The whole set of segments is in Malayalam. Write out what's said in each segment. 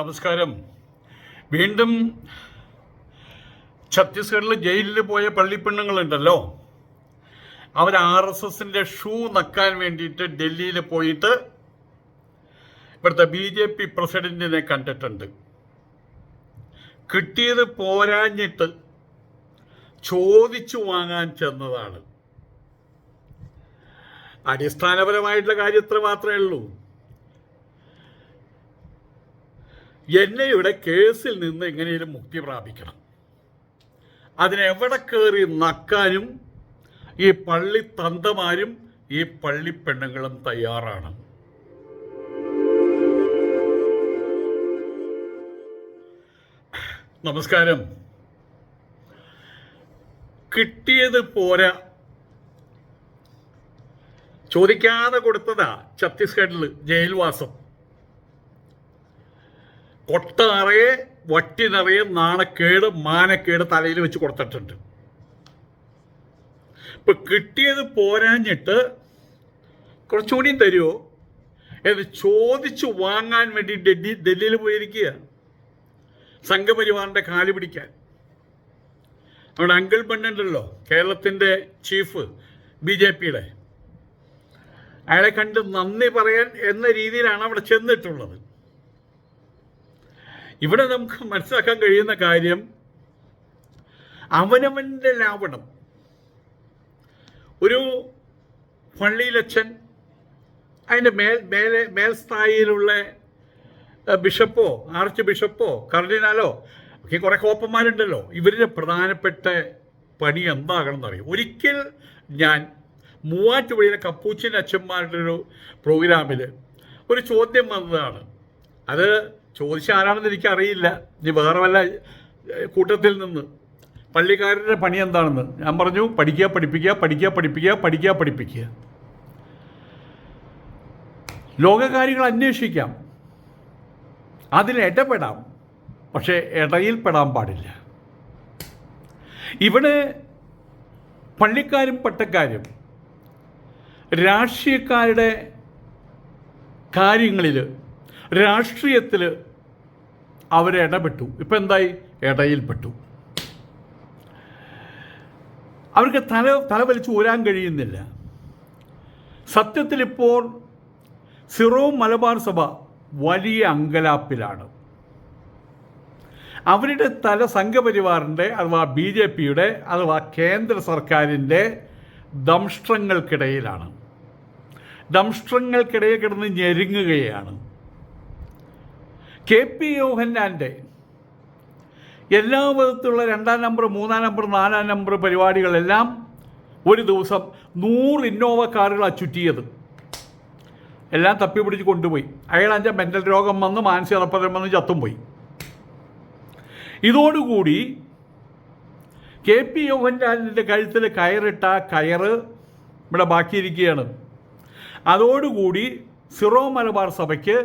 നമസ്കാരം. വീണ്ടും ഛത്തീസ്ഗഡിൽ ജയിലിൽ പോയ പള്ളിപ്പെണ്ണുങ്ങളുണ്ടല്ലോ അവർ ആർ എസ് എസിന്റെ ഷൂ നക്കാൻ വേണ്ടിയിട്ട് ഡൽഹിയിൽ പോയിട്ട് ഇവിടുത്തെ ബി ജെ പി പ്രസിഡന്റിനെ കണ്ടിട്ടുണ്ട്. കിട്ടിയത് പോരാഞ്ഞിട്ട് ചോദിച്ചു വാങ്ങാൻ ചെന്നതാണ്. അടിസ്ഥാനപരമായിട്ടുള്ള കാര്യം ഇത്ര മാത്രമേ ഉള്ളൂ. എന്നയുടെ കേസിൽ നിന്ന് എങ്ങനെയും മുക്തി പ്രാപിക്കണം. അതിനെവിടെ കയറി നക്കാനും ഈ പള്ളി തന്തമാരും ഈ പള്ളി പെണ്ണുങ്ങളും തയ്യാറാണ്. നമസ്കാരം. കിട്ടിയത് പോരാ. ചോദിക്കാതെ കൊടുത്തതാ ഛത്തീസ്ഗഡിൽ ജയിൽവാസം. കൊട്ട നിറയെ വട്ടി നിറയെ നാണക്കേട് മാനക്കേട് തലയിൽ വെച്ച് കൊടുത്തിട്ടുണ്ട്. ഇപ്പൊ കിട്ടിയത് പോരാഞ്ഞിട്ട് കുറച്ചുകൂടി തരുമോ എന്ന് ചോദിച്ചു വാങ്ങാൻ വേണ്ടി ഡൽഹി ഡൽഹിയിൽ പോയിരിക്കുക. സംഘപരിവാറിന്റെ കാൽ പിടിക്കാൻ. നമ്മുടെ അങ്കിൾ പെണ്ണുണ്ടല്ലോ കേരളത്തിന്റെ ചീഫ് ബി ജെ പിയുടെ. അയാളെ കണ്ട് നന്ദി പറയാൻ എന്ന രീതിയിലാണ് അവിടെ ചെന്നിട്ടുള്ളത്. ഇവിടെ നമുക്ക് മനസ്സിലാക്കാൻ കഴിയുന്ന കാര്യം അവനവന്റെ ലാവണം. ഒരു പള്ളിയിലച്ഛൻ അതിന്റെ മേൽ മേലെ മേൽസ്ഥായിലുള്ള ബിഷപ്പോ ആർച്ച് ബിഷപ്പോ കർഡിനാലോ ഒക്കെ കുറേ കോപ്പന്മാരുണ്ടല്ലോ. ഇവരുടെ പ്രധാനപ്പെട്ട പണി എന്താകണം എന്നറിയും ഒരിക്കൽ ഞാൻ മൂവാറ്റുപുഴയിലെ കപ്പൂച്ചിൻ അച്ഛന്മാരുടെ ഒരു പ്രോഗ്രാമിൽ ഒരു ചോദ്യം വന്നതാണ്. അത് ചോദിച്ച ആരാണെന്ന് എനിക്കറിയില്ല. ഇനി വേറെ വല്ല കൂട്ടത്തിൽ നിന്ന്. പള്ളിക്കാരുടെ പണി എന്താണെന്ന്? ഞാൻ പറഞ്ഞു പഠിക്കുക പഠിപ്പിക്കുക പഠിക്കുക പഠിപ്പിക്കുക പഠിക്കുക പഠിപ്പിക്കുക. ലോകകാര്യങ്ങൾ അന്വേഷിക്കാം. അതിൽ ഇടപെടാം. പക്ഷേ ഇടയിൽപ്പെടാൻ പാടില്ല. ഇവിടെ പള്ളിക്കാരും പട്ടക്കാരും രാഷ്ട്രീയക്കാരുടെ കാര്യങ്ങളിൽ രാഷ്ട്രീയത്തിൽ അവരെ ഇടപെട്ടു. ഇപ്പം എന്തായി? ഇടയിൽപ്പെട്ടു. അവർക്ക് തല തല വലിച്ച് ഊരാൻ കഴിയുന്നില്ല. സത്യത്തിലിപ്പോൾ സിറോ മലബാർ സഭ വലിയ അങ്കലാപ്പിലാണ്. അവരുടെ തല സംഘപരിവാറിന്റെ അഥവാ ബി ജെ പിയുടെ അഥവാ കേന്ദ്ര സർക്കാരിന്റെ ദംഷ്ട്രങ്ങൾക്കിടയിലാണ്. ദംഷ്ട്രങ്ങൾക്കിടയിൽ കിടന്ന് ഞെരുങ്ങുകയാണ്. കെ പി യോഹന്നാന്റെ എല്ലാ വിധത്തിലുള്ള രണ്ടാം നമ്പർ മൂന്നാം നമ്പർ നാലാം നമ്പർ പരിപാടികളെല്ലാം ഒരു ദിവസം നൂറ് ഇന്നോവ കാറുകളാണ് ചുറ്റിയത്. എല്ലാം തപ്പി പിടിച്ച് കൊണ്ടുപോയി. അയാൾ അഞ്ചാൽ മെന്റൽ രോഗം വന്ന് മാനസിക തളപ്പതം വന്ന് ചത്തും പോയി ഇതോടുകൂടി കെ പി യോഹൻലാലിന്റെ കഴുത്തിൽ കയറിട്ട കയറ് ഇവിടെ ബാക്കിയിരിക്കുകയാണ്. അതോടുകൂടി സിറോ മലബാർ സഭയ്ക്ക്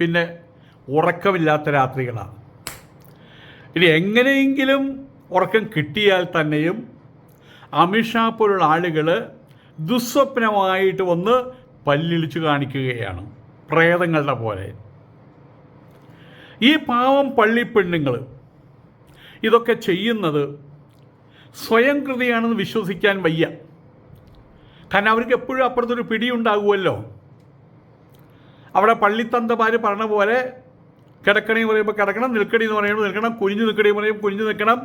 പിന്നെ ഉറക്കമില്ലാത്ത രാത്രികളാണ്. ഇനി എങ്ങനെയെങ്കിലും ഉറക്കം കിട്ടിയാൽ തന്നെയും അമിത്ഷാ പോലുള്ള ആളുകൾ ദുസ്വപ്നമായിട്ട് വന്ന് പല്ലിളിച്ചു കാണിക്കുകയാണ് പ്രേതങ്ങളുടെ പോലെ. ഈ പാവം പള്ളി പെണ്ണുങ്ങൾ ഇതൊക്കെ ചെയ്യുന്നത് സ്വയം കൃതിയാണെന്ന് വിശ്വസിക്കാൻ വയ്യ. കാരണം അവർക്ക് എപ്പോഴും അപ്പുറത്തൊരു പിടിയുണ്ടാകുമല്ലോ. അവിടെ പള്ളിത്തന്തമാർ പറഞ്ഞ പോലെ കിടക്കണി എന്ന് പറയുമ്പോൾ കിടക്കണം നിൽക്കണി എന്ന് പറയുമ്പോൾ നിൽക്കണം കുനിഞ്ഞു നിൽക്കണി എന്ന് പറയുമ്പോൾ കുനിഞ്ഞു നിൽക്കണം.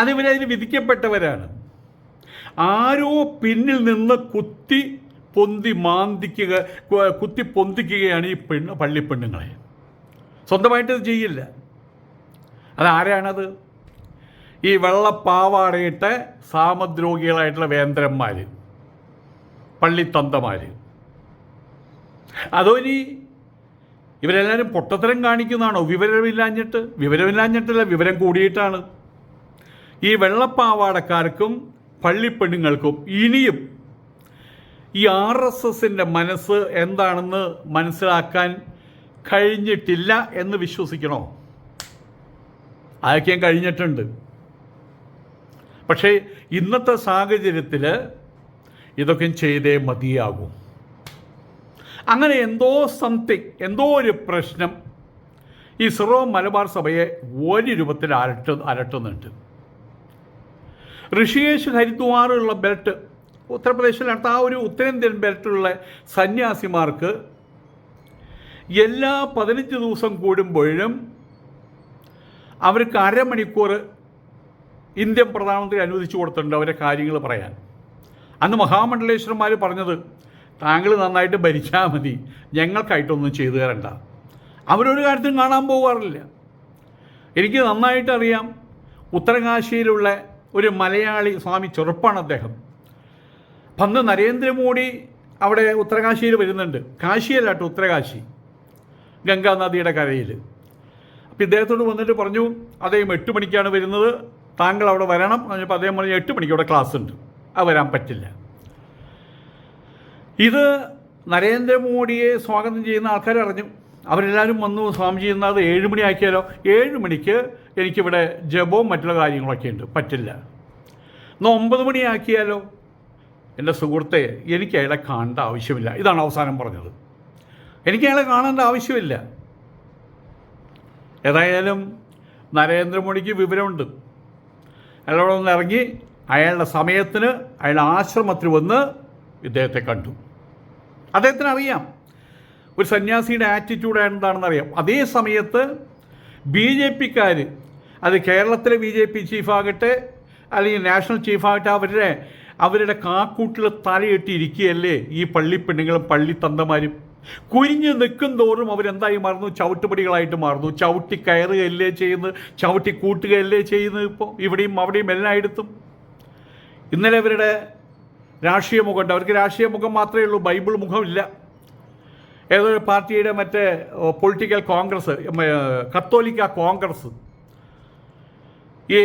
അതിവരെ അതിന് വിധിക്കപ്പെട്ടവരാണ്. ആരോ പിന്നിൽ നിന്ന് കുത്തി പൊന്തി മാന്തിക്കുക കുത്തി പൊന്തിക്കുകയാണ് ഈ പെണ്ണ് പള്ളിപ്പെണ്ണുങ്ങളെ സ്വന്തമായിട്ട് ഇത് ചെയ്യില്ല. അതാരാണത് ഈ വെള്ളപ്പാവാടയിട്ട് സാമദ്രോഗികളായിട്ടുള്ള വേന്ദ്രന്മാർ പള്ളിത്തന്തമാർ അതോ ഇനി ഇവരെല്ലാവരും പൊട്ടത്തരം കാണിക്കുന്നതാണോ? വിവരമില്ലാഞ്ഞിട്ട്? വിവരമില്ലാഞ്ഞിട്ടല്ല വിവരം കൂടിയിട്ടാണ്. ഈ വെള്ളപ്പാവാടക്കാർക്കും പള്ളിപ്പെണ്ണുങ്ങൾക്കും ഇനിയും ഈ ആർ എസ് എസിന്റെ മനസ്സ് എന്താണെന്ന് മനസ്സിലാക്കാൻ കഴിഞ്ഞിട്ടില്ല എന്ന് വിശ്വസിക്കണോ? അതൊക്കെ കഴിഞ്ഞിട്ടുണ്ട്. പക്ഷേ ഇന്നത്തെ സാഹചര്യത്തിൽ ഇതൊക്കെ ചെയ്തേ മതിയാകും. അങ്ങനെ എന്തോ സംതിങ് എന്തോ ഒരു പ്രശ്നം ഈ സിറോ മലബാർ സഭയെ ഒരു രൂപത്തിൽ അലട്ട് അലട്ടുന്നുണ്ട്. ഋഷികേശ് ഹരിദ്വാറുള്ള ബെൽറ്റ് ഉത്തർപ്രദേശിലടുത്ത ആ ഒരു ഉത്തരേന്ത്യൻ ബെൽറ്റുള്ള സന്യാസിമാർക്ക് എല്ലാ പതിനഞ്ച് ദിവസം കൂടുമ്പോഴും അവർക്ക് അരമണിക്കൂർ ഇന്ത്യൻ പ്രധാനമന്ത്രി അനുവദിച്ചു കൊടുത്തിട്ടുണ്ട് അവരെ കാര്യങ്ങൾ പറയാൻ. അന്ന് മഹാമണ്ഡലേശ്വരന്മാർ പറഞ്ഞത് താങ്കൾ നന്നായിട്ട് ഭരിച്ചാൽ മതി. ഞങ്ങൾക്കായിട്ടൊന്നും ചെയ്തു തരണ്ട. അവരൊരു കാര്യത്തിനും കാണാൻ പോകാറില്ല എനിക്ക് നന്നായിട്ടറിയാം ഉത്തരകാശിയിലുള്ള ഒരു മലയാളി സ്വാമി ചെറുപ്പാണ് അദ്ദേഹം. പന്ത് നരേന്ദ്രമോദി അവിടെ ഉത്തരകാശിയിൽ വരുന്നുണ്ട്. കാശിയല്ല കേട്ടോ ഉത്തരകാശി. ഗംഗാ നദിയുടെ കരയിൽ. അപ്പം ഇദ്ദേഹത്തോട് വന്നിട്ട് പറഞ്ഞു അദ്ദേഹം എട്ട് മണിക്കാണ് വരുന്നത്. താങ്കൾ അവിടെ വരണം. പറഞ്ഞപ്പോൾ അദ്ദേഹം പറഞ്ഞു എട്ട് മണിക്ക് അവിടെ ക്ലാസ് ഉണ്ട് അത് വരാൻ പറ്റില്ല. ഇത് നരേന്ദ്രമോദിയെ സ്വാഗതം ചെയ്യുന്ന ആൾക്കാർ അറിഞ്ഞു അവരെല്ലാവരും വന്നു സ്വാമിജി എന്നത് ഏഴ് മണി ആക്കിയാലോ ഏഴ് മണിക്ക് എനിക്കിവിടെ ജപവും മറ്റുള്ള കാര്യങ്ങളൊക്കെ ഉണ്ട് പറ്റില്ല. എന്നാൽ ഒമ്പത് മണിയാക്കിയാലോ? എന്റെ സുഹൃത്തെ എനിക്ക് അയാളെ കാണേണ്ട ആവശ്യമില്ല. ഇതാണ് അവസാനം പറഞ്ഞത്. എനിക്ക് അയാളെ കാണേണ്ട ആവശ്യമില്ല. ഏതായാലും നരേന്ദ്രമോദിക്ക് വിവരമുണ്ട്. അയാളോടൊന്ന് ഇറങ്ങി അയാളുടെ സമയത്തിന് അയാളുടെ ആശ്രമത്തിൽ വന്ന് ഇദ്ദേഹത്തെ കണ്ടു. അദ്ദേഹത്തിന് അറിയാം ഒരു സന്യാസിയുടെ ആറ്റിറ്റ്യൂഡ് എന്താണെന്ന് അറിയാം. അതേ സമയത്ത് ബി ജെ പിക്കാർ അത് കേരളത്തിലെ ബി ജെ പി ചീഫാകട്ടെ അല്ലെങ്കിൽ നാഷണൽ ചീഫാകട്ടെ അവരുടെ അവരുടെ കാക്കൂട്ടിൽ തലയിട്ടിരിക്കുകയല്ലേ ഈ പള്ളിപ്പെണ്ണുങ്ങളും പള്ളിത്തന്തമാരും കുരിഞ്ഞ് നിൽക്കും തോറും അവരെന്തായി മാറുന്നു? ചവിട്ടുപടികളായിട്ട് മാറുന്നു. ചവിട്ടി കയറുകയല്ലേ ചെയ്യുന്നത്? ചവിട്ടി കൂട്ടുകയല്ലേ ചെയ്യുന്നത് ഇപ്പോൾ ഇവിടെയും അവിടെയും എല്ലായിടത്തും. ഇന്നലെ അവരുടെ രാഷ്ട്രീയ മുഖമുണ്ട് അവർക്ക് രാഷ്ട്രീയ മുഖം മാത്രമേ ഉള്ളൂ ബൈബിൾ മുഖമില്ല ഏതൊരു പാർട്ടിയുടെ മറ്റേ പൊളിറ്റിക്കൽ കോൺഗ്രസ് കത്തോലിക്ക കോൺഗ്രസ് ഈ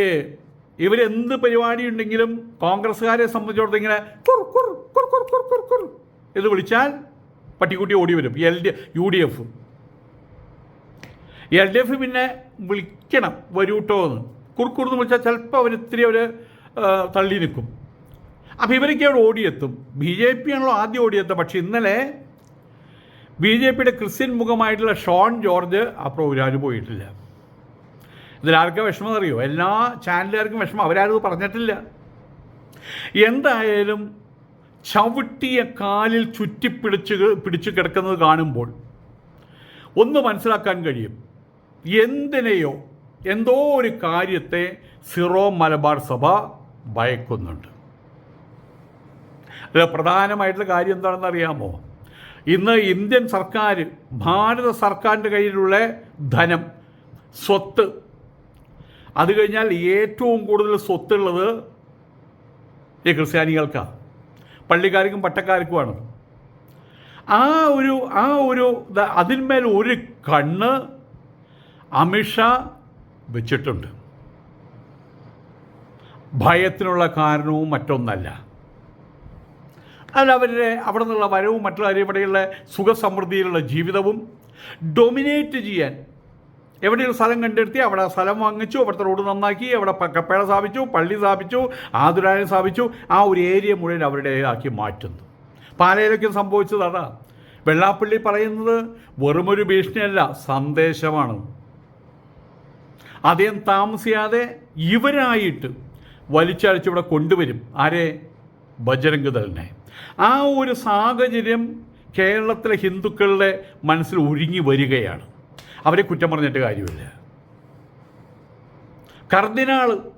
ഇവരെന്ത് പരിപാടി ഉണ്ടെങ്കിലും കോൺഗ്രസ്സുകാരെ സംബന്ധിച്ചിടത്തോളം ഇങ്ങനെ കുർ കുർ കുർ കുർ കുർ കുർ എന്ന് വിളിച്ചാൽ പട്ടിക്കുട്ടി ഓടി വരും. L D U D F. L D F പിന്നെ വിളിക്കണം വരൂട്ടോ എന്ന്. കുറുക്കുറന്ന് വിളിച്ചാൽ ചിലപ്പോൾ അവർ ഇത്തിരി അവർ തള്ളി നിൽക്കും. അപ്പോൾ ഇവരൊക്കെ അവിടെ ഓടിയെത്തും. ബി ജെ പി ആണല്ലോ ആദ്യം ഓടിയെത്തുക. പക്ഷെ ഇന്നലെ ബി ജെ പിയുടെ ക്രിസ്ത്യൻ മുഖമായിട്ടുള്ള ഷോൺ ജോർജ് ആ പ്രോഗ്രാമിന് പോയിട്ടില്ല. ഇതിലാർക്കും വിഷമം അറിയോ? എല്ലാ ചാനലുകാർക്കും വിഷമം. അവരാരും പറഞ്ഞിട്ടില്ല. എന്തായാലും ചവിട്ടിയ കാലിൽ ചുറ്റിപ്പിടിച്ച് പിടിച്ച് കിടക്കുന്നത് കാണുമ്പോൾ ഒന്ന് മനസ്സിലാക്കാൻ കഴിയും. എന്തിനെയോ എന്തോ ഒരു കാര്യത്തെ സിറോ മലബാർ സഭ ഭയക്കുന്നുണ്ട്. പ്രധാനമായിട്ടുള്ള കാര്യം എന്താണെന്ന് അറിയാമോ? ഇന്ന് ഇന്ത്യൻ സർക്കാർ ഭാരത സർക്കാരിന്റെ കയ്യിലുള്ള ധനം സ്വത്ത്. അത് കഴിഞ്ഞാൽ ഏറ്റവും കൂടുതൽ സ്വത്തുള്ളത് ഈ ക്രിസ്ത്യാനികൾക്കാണ് പള്ളിക്കാർക്കും പട്ടക്കാർക്കുമാണ്. ആ ഒരു ആ ഒരു അതിന്മേൽ ഒരു കണ്ണ് അമിത്ഷാ വെച്ചിട്ടുണ്ട്. ഭയത്തിനുള്ള കാരണവും മറ്റൊന്നല്ല. അല്ല അവരുടെ അവിടെ നിന്നുള്ള വരവും മറ്റുള്ള ഇവിടെയുള്ള സുഖസമൃദ്ധിയിലുള്ള ജീവിതവും ഡൊമിനേറ്റ് ചെയ്യാൻ എവിടെയുള്ള സ്ഥലം കണ്ടെടുത്തി അവിടെ സ്ഥലം വാങ്ങിച്ചു അവിടുത്തെ റോഡ് നന്നാക്കി അവിടെ കപ്പേള സ്ഥാപിച്ചു പള്ളി സ്ഥാപിച്ചു ആതുരാലയം സ്ഥാപിച്ചു ആ ഒരു ഏരിയ മുഴുവൻ അവരുടെ അവരുടേതാക്കി മാറ്റുന്നു. പാലയിലൊക്കെ സംഭവിച്ചത് അതാ. വെള്ളാപ്പള്ളി പറയുന്നത് വെറുമൊരു ഭീഷണിയല്ല സന്ദേശമാണ്. അദ്ദേഹം താമസിയാതെ ഇവരായിട്ട് വലിച്ചഴിച്ച് ഇവിടെ കൊണ്ടുവരും. ആരെ? ബജരംഗ് ദളിനെ. ആ ഒരു സാഹചര്യം കേരളത്തിലെ ഹിന്ദുക്കളുടെ മനസ്സിൽ ഒഴുങ്ങി വരികയാണ്. അവരെ കുറ്റം പറഞ്ഞിട്ട് കാര്യമില്ല. കർദിനാൾ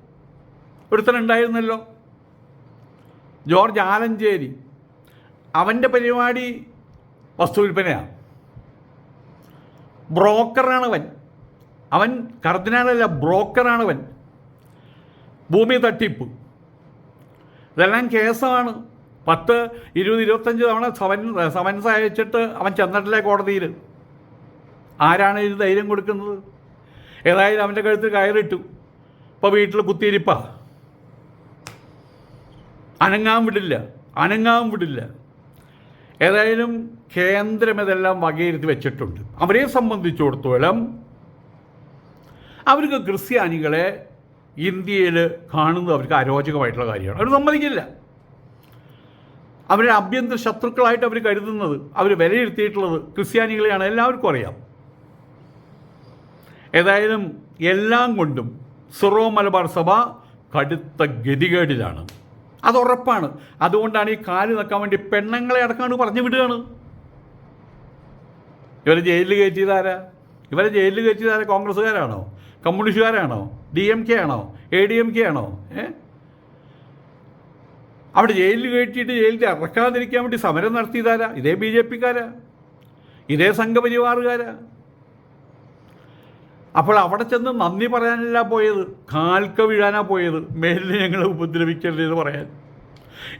ഒരുത്തനുണ്ടായിരുന്നല്ലോ ജോർജ് ആലഞ്ചേരി. അവന്റെ പരിപാടി വസ്തുവിൽപ്പനയാണ് ബ്രോക്കറാണവൻ. അവൻ കർദിനാളല്ല ബ്രോക്കറാണവൻ. ഭൂമി തട്ടിപ്പ്. ഇതെല്ലാം കേസാണ്. പത്ത് ഇരുപത് ഇരുപത്തഞ്ച് തവണ സമൻ സമൻസ് അയച്ചിട്ട് അവൻ ചെന്നിട്ടില്ലേ കോടതിയിൽ? ആരാണ് ഇത് ധൈര്യം കൊടുക്കുന്നത്? ഏതായാലും അവന്റെ കഴുത്തിൽ കയറിട്ടു ഇപ്പോൾ വീട്ടിൽ കുത്തിയിരിപ്പാ. അനങ്ങാൻ വിടില്ല അനങ്ങാൻ വിടില്ല. ഏതായാലും കേന്ദ്രം ഇതെല്ലാം വകയിരുത്തി വെച്ചിട്ടുണ്ട്. അവരെ സംബന്ധിച്ചിടത്തോളം അവർക്ക് ക്രിസ്ത്യാനികളെ ഇന്ത്യയിൽ കാണുന്നത് അവർക്ക് അരോചകമായിട്ടുള്ള കാര്യമാണ്. അവർ സമ്മതിക്കില്ല. അവരുടെ ആഭ്യന്തര ശത്രുക്കളായിട്ട് അവർ കരുതുന്നത് അവർ വിലയിരുത്തിയിട്ടുള്ളത് ക്രിസ്ത്യാനികളെയാണ് എല്ലാവർക്കും അറിയാം. ഏതായാലും എല്ലാം കൊണ്ടും സിറോ മലബാർ സഭ കടുത്ത ഗതികേടിലാണ്. അത് ഉറപ്പാണ്. അതുകൊണ്ടാണ് ഈ കാൽ നിൽക്കാൻ വേണ്ടി പെണ്ണുങ്ങളെ അടക്കാണ് പറഞ്ഞു വിടുകയാണ്. ഇവരെ ജയിലിൽ കയറ്റിയതാരാ ഇവരെ ജയിലിൽ കയറ്റിയതാരാ കോൺഗ്രസ്സുകാരാണോ? കമ്മ്യൂണിസ്റ്റുകാരാണോ? ഡി എം കെ ആണോ? എ ഡി എം കെ ആണോ? ഏ? അവിടെ ജയിലിൽ കയറ്റിയിട്ട് ജയിലിൽ ഇറക്കാതിരിക്കാൻ വേണ്ടി സമരം നടത്തിയതാരാ? ഇതേ ബി ജെ പിക്കാരാ. ഇതേ സംഘപരിവാറുകാരാ. അപ്പോൾ അവിടെ ചെന്ന് നന്ദി പറയാനല്ല പോയത്. കാൽക്ക വീഴാനാ പോയത്. മേലിൽ ഞങ്ങൾ ഉപദ്രവിക്കരുത് എന്ന് പറയാൻ.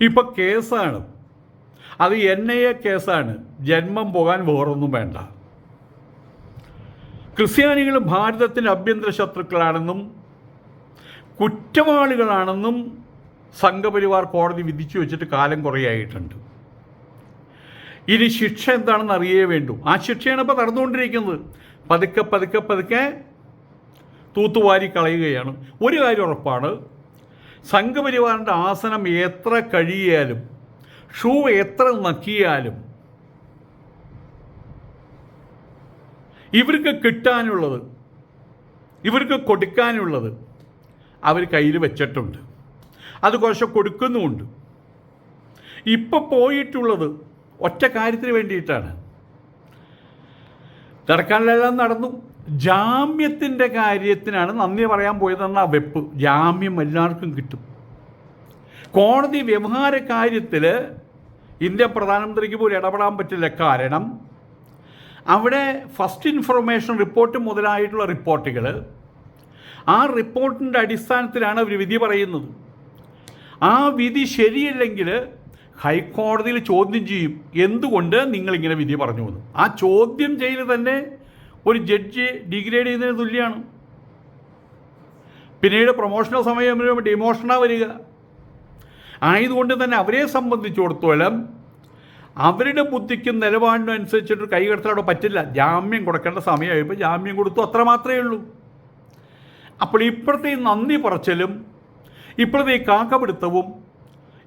ഇപ്പം കേസാണ്. അത് എൻ ഐ എ കേസാണ്. ജന്മം പോകാൻ വേറൊന്നും വേണ്ട. ക്രിസ്ത്യാനികൾ ഭാരതത്തിന്റെ ആഭ്യന്തര ശത്രുക്കളാണെന്നും കുറ്റവാളികളാണെന്നും സംഘപരിവാർ കോടതി വിധിച്ചു വെച്ചിട്ട് കാലം കുറേയായിട്ടുണ്ട് ഇനി ശിക്ഷ എന്താണെന്ന് അറിയേ വേണ്ടു. ആ ശിക്ഷയാണ് ഇപ്പോൾ നടന്നുകൊണ്ടിരിക്കുന്നത്. പതുക്കെ പതുക്കെ പതുക്കെ തൂത്തുവാരി കളയുകയാണ്. ഒരു കാര്യം ഉറപ്പാണ്. സംഘപരിവാറിന്റെ ആസനം എത്ര കഴിയാലും ഷൂ എത്ര നക്കിയാലും ഇവർക്ക് കിട്ടാനുള്ളത് ഇവർക്ക് കൊടുക്കാനുള്ളത് അവർ കയ്യിൽ വെച്ചിട്ടുണ്ട്. അത് കുറച്ച് കൊടുക്കുന്നുമുണ്ട്. ഇപ്പൊ പോയിട്ടുള്ളത് ഒറ്റ കാര്യത്തിന് വേണ്ടിയിട്ടാണ്. നടക്കാനെല്ലാം നടന്നു. ജാമ്യത്തിന്റെ കാര്യത്തിനാണ് നന്ദി പറയാൻ പോയതെന്ന ആ വെപ്പ്. ജാമ്യം എല്ലാവർക്കും കിട്ടും. കോടതി വ്യവഹാര കാര്യത്തിൽ ഇന്ത്യ പ്രധാനമന്ത്രിക്ക് പോലും ഇടപെടാൻ പറ്റില്ല. കാരണം അവിടെ ഫസ്റ്റ് ഇൻഫർമേഷൻ റിപ്പോർട്ട് മുതലായിട്ടുള്ള റിപ്പോർട്ടുകൾ ആ റിപ്പോർട്ടിന്റെ അടിസ്ഥാനത്തിലാണ് അവർ വിധി പറയുന്നത്. ആ വിധി ശരിയല്ലെങ്കിൽ ഹൈക്കോടതിയിൽ ചോദ്യം ചെയ്യും. എന്തുകൊണ്ട് നിങ്ങളിങ്ങനെ വിധി പറഞ്ഞു എന്ന്. ആ ചോദ്യം ചെയ്യൽ തന്നെ ഒരു ജഡ്ജി ഡിഗ്രേഡ് ചെയ്യുന്നതിന് തുല്യമാണ് പിന്നീട് പ്രൊമോഷണൽ സമയം ഡിമോഷനാണ് വരിക. ആയതുകൊണ്ട് തന്നെ അവരെ സംബന്ധിച്ചിടത്തോളം അവരുടെ ബുദ്ധിക്കും നിലപാടിനും അനുസരിച്ചിട്ട് കൈകടത്താൻ അവിടെ പറ്റില്ല. ജാമ്യം കൊടുക്കേണ്ട സമയമായപ്പോൾ ജാമ്യം കൊടുത്തു അത്ര മാത്രമേ ഉള്ളൂ. അപ്പോൾ ഇപ്പോഴത്തെ ഈ നന്ദി പറച്ചലും ഇപ്പോഴത്തെ ഈ കാക്കപിടുത്തവും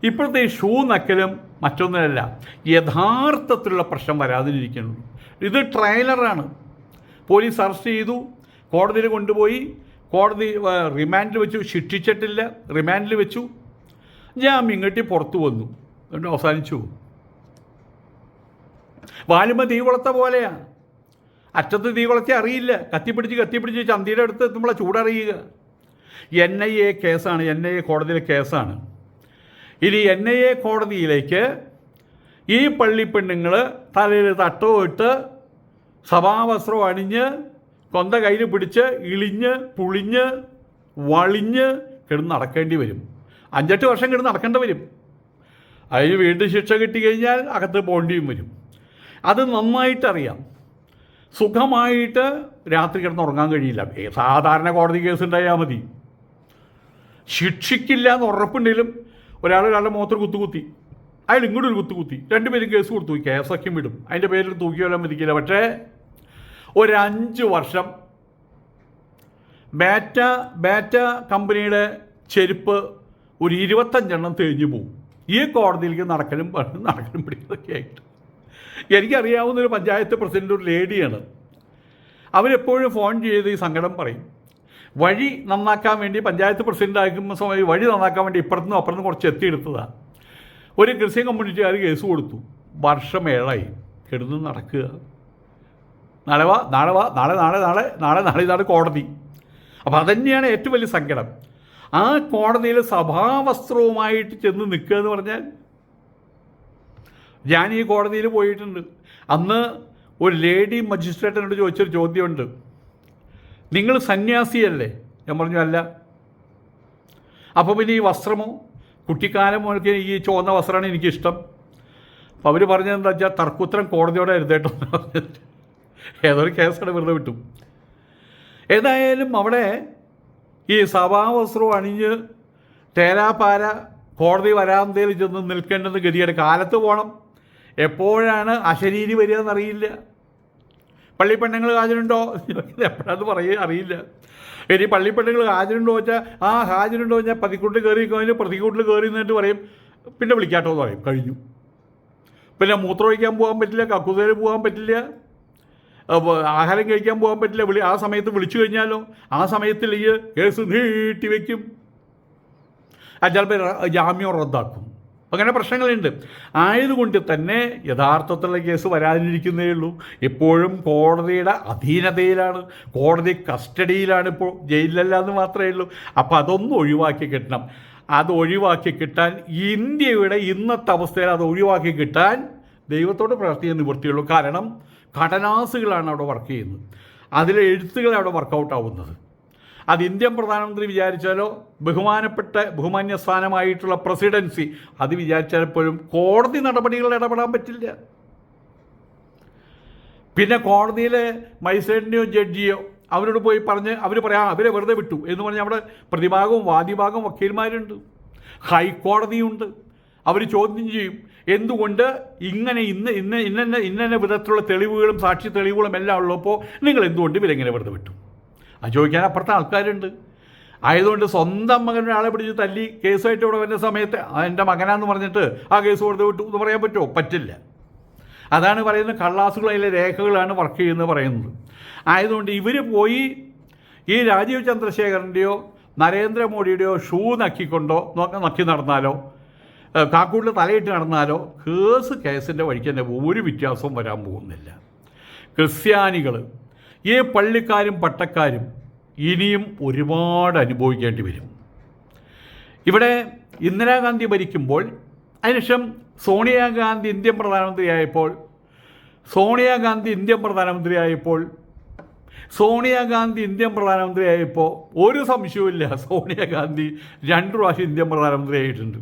ഇപ്പോഴത്തെ ഈ ഷൂ നക്കലും മറ്റൊന്നുമല്ല യഥാർത്ഥത്തിലുള്ള പ്രശ്നം വരാതിരിക്കുന്നു. ഇത് ട്രയലറാണ്. പോലീസ് അറസ്റ്റ് ചെയ്തു കോടതിയിൽ കൊണ്ടുപോയി കോടതി റിമാൻഡിൽ വെച്ചു ശിക്ഷിച്ചിട്ടില്ല റിമാൻഡിൽ വെച്ചു. ഞാൻ ഇങ്ങോട്ട് പുറത്തു വന്നു. എന്നിട്ട് അവസാനിച്ചു. വാലുമ തീ കൊളത്ത പോലെയാണ് അറ്റത്ത് തീ കൊളത്തി അറിയില്ല. കത്തിപ്പിടിച്ച് കത്തിപ്പിടിച്ച് ചന്തയുടെ അടുത്ത് എത്തുമ്പോൾ ചൂടറിയുക. എൻ ഐ എ കേസാണ് എൻ ഐ എ കോടതിയിലെ കേസാണ്. ഇനി എൻ ഐ എ കോടതിയിലേക്ക് ഈ പള്ളിപ്പെണ്ണുങ്ങൾ തലയിൽ തട്ടവും ഇട്ട് സഭാവസ്ത്രം അണിഞ്ഞ് കൊന്ത കയ്യിൽ പിടിച്ച് ഇളിഞ്ഞ് പുളിഞ്ഞ് വളിഞ്ഞ് കിടന്ന് നടക്കേണ്ടി വരും. അഞ്ചെട്ട് വർഷം കിടന്ന് നടക്കേണ്ടി വരും. അതിന് വീണ്ടും ശിക്ഷ കിട്ടിക്കഴിഞ്ഞാൽ അകത്ത് പോകേണ്ടിയും വരും. അത് നന്നായിട്ടറിയാം. സുഖമായിട്ട് രാത്രി കിടന്ന് ഉറങ്ങാൻ കഴിയില്ല. സാധാരണ കോടതി കേസ് ഉണ്ടായാൽ മതി. ശിക്ഷിക്കില്ല എന്ന് ഉറപ്പുണ്ടെങ്കിലും ഒരാൾ ഒരാളുടെ മുഖത്തൊരു കുത്തുകുത്തി അയാൾ ഇങ്ങോട്ട് ഒരു കുത്തുകുത്തി രണ്ടുപേരും കേസ് കൊടുത്തു. കേസൊക്കെ വിടും. അതിന്റെ പേരിൽ തൂക്കി വരാൻ മതിക്കില്ല പക്ഷേ ഒരഞ്ച് വർഷം ബാറ്റ ബാറ്റ കമ്പനിയുടെ ചെരുപ്പ് ഒരു ഇരുപത്തഞ്ചെണ്ണം തേഞ്ഞു പോകും ഈ കോടതിയിലേക്ക് നടക്കലും നടക്കലും പിടിക്കുന്നതൊക്കെ ആയിട്ട്. എനിക്കറിയാവുന്ന ഒരു പഞ്ചായത്ത് പ്രസിഡന്റ് ഒരു ലേഡിയാണ്. അവരെപ്പോഴും ഫോൺ ചെയ്ത് ഈ സങ്കടം പറയും. വഴി നന്നാക്കാൻ വേണ്ടി പഞ്ചായത്ത് പ്രസിഡന്റ് ആക്കുന്ന സമയം വഴി നന്നാക്കാൻ വേണ്ടി ഇപ്പുറത്തുനിന്നും അപ്പുറത്തുനിന്നും കുറച്ച് എത്തിയെടുത്തതാണ്. ഒരു ക്രിസ്ത്യൻ കമ്മ്യൂണിറ്റിക്കാർ കേസ് കൊടുത്തു. വർഷം ഏഴായി. കിടന്ന് നടക്കുക. നാളെ വാ നാളെ വാ നാളെ നാളെ നാളെ നാളെ നാളെ ഇതാണ് കോടതി. അപ്പോൾ അതന്നെയാണ് ഏറ്റവും വലിയ സങ്കടം. ആ കോടതിയിൽ സഭാവസ്ത്രവുമായിട്ട് ചെന്ന് നിൽക്കുക എന്ന് പറഞ്ഞാൽ ഞാൻ ഈ കോടതിയിൽ പോയിട്ടുണ്ട്. അന്ന് ഒരു ലേഡി മജിസ്ട്രേറ്റിനോട് ചോദിച്ചൊരു ചോദ്യമുണ്ട്. നിങ്ങൾ സന്യാസിയല്ലേ? ഞാൻ പറഞ്ഞു അല്ല. അപ്പോൾ പിന്നെ ഈ വസ്ത്രമോ? കുട്ടിക്കാലം മുതൽക്ക് ഈ ചുവന്ന വസ്ത്രമാണ് എനിക്കിഷ്ടം. അപ്പോൾ അവർ പറഞ്ഞതെന്താ വെച്ചാൽ തർക്കുത്തരം കോടതിയോടെ എഴുതേട്ടോ ഏതൊരു കേസാണ് വെറുതെ വിട്ടു. ഏതായാലും അവിടെ ഈ സഭാവസ്ത്രവും അണിഞ്ഞ് തേരാപ്പാര കോടതി വരാന്തയിൽ ചെന്ന് നിൽക്കേണ്ടെന്ന് ഗതിയുടെ കാലത്ത് പോകണം എപ്പോഴാണ് അശരീരി വരിക എന്നറിയില്ല. പള്ളിപ്പെണ്ണുങ്ങൾ ഹാജരുണ്ടോ? എപ്പോഴാന്ന് പറയുക അറിയില്ല. ഇനി പള്ളിപ്പെണ്ണുങ്ങൾ ഹാജരുണ്ടോ വെച്ചാൽ ആ ഹാജരുണ്ടോ ഞാൻ പതിക്കൂട്ടിൽ കയറി കഴിഞ്ഞ് പ്രതിക്കൂട്ടിൽ കയറി എന്നിട്ട് പറയും പിന്നെ വിളിക്കാട്ടോ എന്ന് പറയും. കഴിഞ്ഞു. പിന്നെ മൂത്രമൊഴിക്കാൻ പോകാൻ പറ്റില്ല കക്കുതേര് പോകാൻ പറ്റില്ല ആഹാരം കഴിക്കാൻ പോകാൻ പറ്റില്ല. വിളി ആ സമയത്ത് വിളിച്ചു കഴിഞ്ഞാലോ? ആ സമയത്തിൽ ഈ കേസ് നീട്ടി വയ്ക്കും ചിലപ്പോൾ ജാമ്യം റദ്ദാക്കും. അങ്ങനെ പ്രശ്നങ്ങളുണ്ട്. ആയതുകൊണ്ട് തന്നെ യഥാർത്ഥത്തിലുള്ള കേസ് വരാതിരിക്കുന്നേ ഉള്ളൂ. എപ്പോഴും കോടതിയുടെ അധീനതയിലാണ്. കോടതി കസ്റ്റഡിയിലാണ് ഇപ്പോൾ ജയിലിലല്ല എന്ന് മാത്രമേ ഉള്ളൂ. അപ്പോൾ അതൊന്നും ഒഴിവാക്കി കിട്ടണം. അത് ഒഴിവാക്കി കിട്ടാൻ ഇന്ത്യയുടെ ഇന്നത്തെ അവസ്ഥയിൽ അത് ഒഴിവാക്കി കിട്ടാൻ ദൈവത്തോട് പ്രാർത്ഥിക്കാൻ നിവൃത്തിയുള്ളൂ. കാരണം കടലാസുകളാണ് അവിടെ വർക്ക് ചെയ്യുന്നത്. അതിലെ എഴുത്തുകൾ അവിടെ വർക്കൗട്ട് ആവുന്നത്. അത് ഇന്ത്യൻ പ്രധാനമന്ത്രി വിചാരിച്ചാലോ? ബഹുമാനപ്പെട്ട ബഹുമാന്യ സ്ഥാനമായിട്ടുള്ള പ്രസിഡൻസി അത് വിചാരിച്ചാലെപ്പോഴും കോടതി നടപടികളിൽ ഇടപെടാൻ പറ്റില്ല. പിന്നെ കോടതിയിലെ മജിസ്ട്രേറ്റിനെയോ ജഡ്ജിയോ അവരോട് പോയി പറഞ്ഞ് അവർ പറയാം അവരെ വെറുതെ വിട്ടു. എന്ന് പറഞ്ഞ് അവിടെ പ്രതിഭാഗവും വാദിഭാഗവും വക്കീൽമാരുണ്ട്. ഹൈക്കോടതിയുണ്ട്. അവർ ചോദ്യം ചെയ്യും എന്തുകൊണ്ട് ഇങ്ങനെ ഇന്ന് ഇന്ന് ഇന്ന ഇന്ന വിധത്തിലുള്ള തെളിവുകളും സാക്ഷി തെളിവുകളും എല്ലാം ഉള്ളപ്പോൾ നിങ്ങൾ എന്തുകൊണ്ട് ഇവരെങ്ങനെ വെറുതെ വിട്ടു? അത് ചോദിക്കാൻ അപ്പുറത്തെ ആൾക്കാരുണ്ട്. ആയതുകൊണ്ട് സ്വന്തം മകൻ ഒരാളെ പിടിച്ച് തല്ലി കേസുമായിട്ട് ഇവിടെ വരുന്ന സമയത്ത് "ആ, എന്റെ മകനാന്ന് പറഞ്ഞിട്ട് ആ കേസ് കൊടുത്ത് വിട്ടു എന്ന് പറയാൻ പറ്റുമോ? പറ്റില്ല. അതാണ് പറയുന്നത് കള്ളാസുകൾ അതിലെ രേഖകളാണ് വർക്ക് ചെയ്യുന്നത് പറയുന്നത്. ആയതുകൊണ്ട് ഇവർ പോയി ഈ രാജീവ് ചന്ദ്രശേഖരന്റെയോ നരേന്ദ്രമോദിയുടെയോ ഷൂ നക്കിക്കൊണ്ടോ നോക്ക നടന്നാലോ കാക്കൂട്ടിൽ തലയിട്ട് നടന്നാലോ കേസ് കേസിന്റെ വഴിക്ക് തന്നെ ഒരു വ്യത്യാസവും വരാൻ പോകുന്നില്ല. ക്രിസ്ത്യാനികൾ ഈ പള്ളിക്കാരും പട്ടക്കാരും ഇനിയും ഒരുപാട് അനുഭവിക്കേണ്ടി വരും. ഇവിടെ ഇന്ദിരാഗാന്ധി ഭരിക്കുമ്പോൾ അതിനുശേഷം സോണിയാഗാന്ധി ഇന്ത്യൻ പ്രധാനമന്ത്രിയായപ്പോൾ സോണിയാഗാന്ധി ഇന്ത്യൻ പ്രധാനമന്ത്രിയായപ്പോൾ സോണിയാഗാന്ധി ഇന്ത്യൻ പ്രധാനമന്ത്രിയായപ്പോൾ ഒരു സംശയവുമില്ല. സോണിയാഗാന്ധി രണ്ട് പ്രാവശ്യം ഇന്ത്യൻ പ്രധാനമന്ത്രിയായിട്ടുണ്ട്.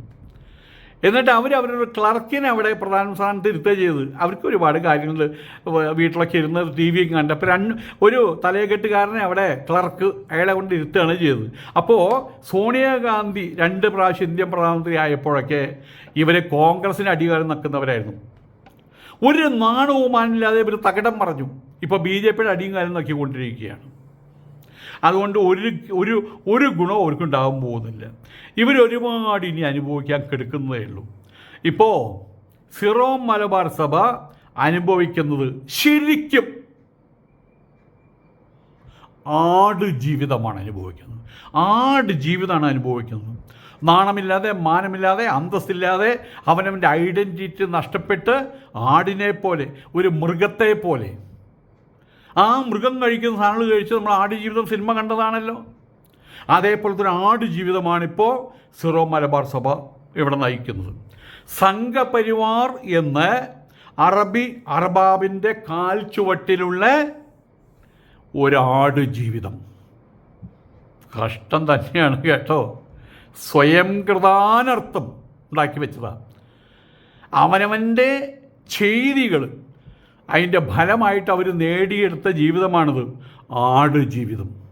എന്നിട്ട് അവർ അവരുടെ ക്ലർക്കിനെ അവിടെ പ്രധാന സ്ഥാനത്ത് ഇരുത്തുക ചെയ്ത് അവർക്ക് ഒരുപാട് കാര്യങ്ങൾ വീട്ടിലൊക്കെ ഇരുന്ന് ടി വി കണ്ട്. അപ്പോൾ രണ്ട് ഒരു തലയെക്കെട്ടുകാരനെ അവിടെ ക്ലർക്ക് അയാളെ കൊണ്ട് ഇരുത്തുകയാണ് ചെയ്തത്. അപ്പോൾ സോണിയാഗാന്ധി രണ്ട് പ്രാവശ്യം ഇന്ത്യൻ പ്രധാനമന്ത്രി ആയപ്പോഴൊക്കെ ഇവരെ കോൺഗ്രസിന് അടികാരം നിൽക്കുന്നവരായിരുന്നു ഒരു നാണവുമാനില്ലാതെ ഇവർ തകടം പറഞ്ഞു ഇപ്പോൾ ബി ജെ പിയുടെ അടിയും കാലം നോക്കിക്കൊണ്ടിരിക്കുകയാണ്. അതുകൊണ്ട് ഒരു ഒരു ഒരു ഗുണവും അവർക്കുണ്ടാകാൻ പോകുന്നില്ല. ഇവരൊരുപാട് ഇനി അനുഭവിക്കാൻ കിടക്കുന്നതേ ഉള്ളൂ. ഇപ്പോൾ സിറോ മലബാർ സഭ അനുഭവിക്കുന്നത് ശരിക്കും ആട് ജീവിതമാണ് അനുഭവിക്കുന്നത്. ആട് ജീവിതമാണ് അനുഭവിക്കുന്നത്. നാണമില്ലാതെ മാനമില്ലാതെ അന്തസ്സില്ലാതെ അവനവന്റെ ഐഡന്റിറ്റി നഷ്ടപ്പെട്ട് ആടിനെ പോലെ ഒരു മൃഗത്തെ പോലെ ആ മൃഗം കഴിക്കുന്ന സാധനങ്ങൾ കഴിച്ച് നമ്മൾ ആടുജീവിതം സിനിമ കണ്ടതാണല്ലോ. അതേപോലത്തെ ഒരു ആടുജീവിതമാണിപ്പോൾ സിറോ മലബാർ സഭ ഇവിടെ നയിക്കുന്നത്. സംഘപരിവാർ എന്ന് അറബി അറബാബിന്റെ കാൽ ചുവട്ടിലുള്ള ഒരാട് ജീവിതം കഷ്ടം തന്നെയാണ് കേട്ടോ. സ്വയം കൃതാനർത്ഥം ഉണ്ടാക്കി വെച്ചതാണ് അവനവന്റെ ചെയ്തികൾ അതിന്റെ ഫലമായിട്ട് അവർ നേടിയെടുത്ത ജീവിതമാണത്. ആട് ജീവിതം.